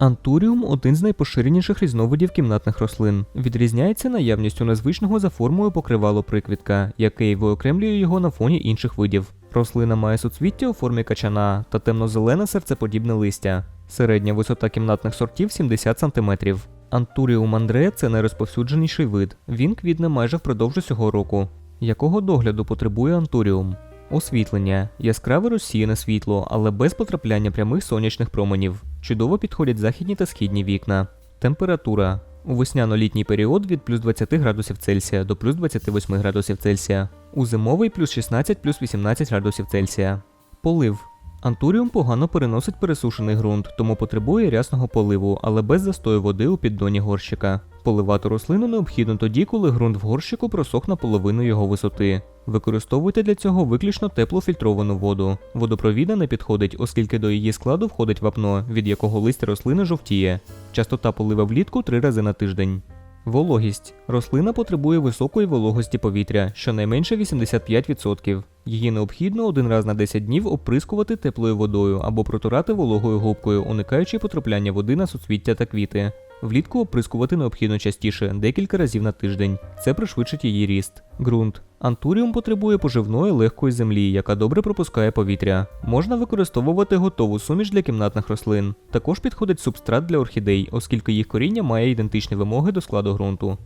Антуріум один з найпоширеніших різновидів кімнатних рослин. Відрізняється наявністю незвичного за формою покривало приквітка, яке й виокремлює його на фоні інших видів. Рослина має суцвіття у формі качана та темно-зелене серцеподібне листя. Середня висота кімнатних сортів 70 см. Антуріум андре це найрозповсюдженіший вид. Він квітне майже впродовж усього року. Якого догляду потребує антуріум? Освітлення яскраве розсіяне світло, але без потрапляння прямих сонячних променів. Чудово підходять західні та східні вікна. Температура у весняно-літній період від плюс 20 градусів Цельсія до плюс 28 градусів Цельсія. У зимовий плюс 16 плюс 18 градусів Цельсія. Полив. Антуріум погано переносить пересушений ґрунт, тому потребує рясного поливу, але без застою води у піддоні горщика. Поливати рослину необхідно тоді, коли ґрунт в горщику просох на половину його висоти. Використовуйте для цього виключно теплу фільтровану воду. Водопровідна не підходить, оскільки до її складу входить вапно, від якого листя рослини жовтіє. Частота полива влітку 3 рази на тиждень. Вологість. Рослина потребує високої вологості повітря, щонайменше 85%. Її необхідно один раз на 10 днів оприскувати теплою водою або протирати вологою губкою, уникаючи потрапляння води на суцвіття та квіти. Влітку оприскувати необхідно частіше, декілька разів на тиждень. Це пришвидшить її ріст. Ґрунт. Антуріум потребує поживної легкої землі, яка добре пропускає повітря. Можна використовувати готову суміш для кімнатних рослин. Також підходить субстрат для орхідей, оскільки їх коріння має ідентичні вимоги до складу ґрунту.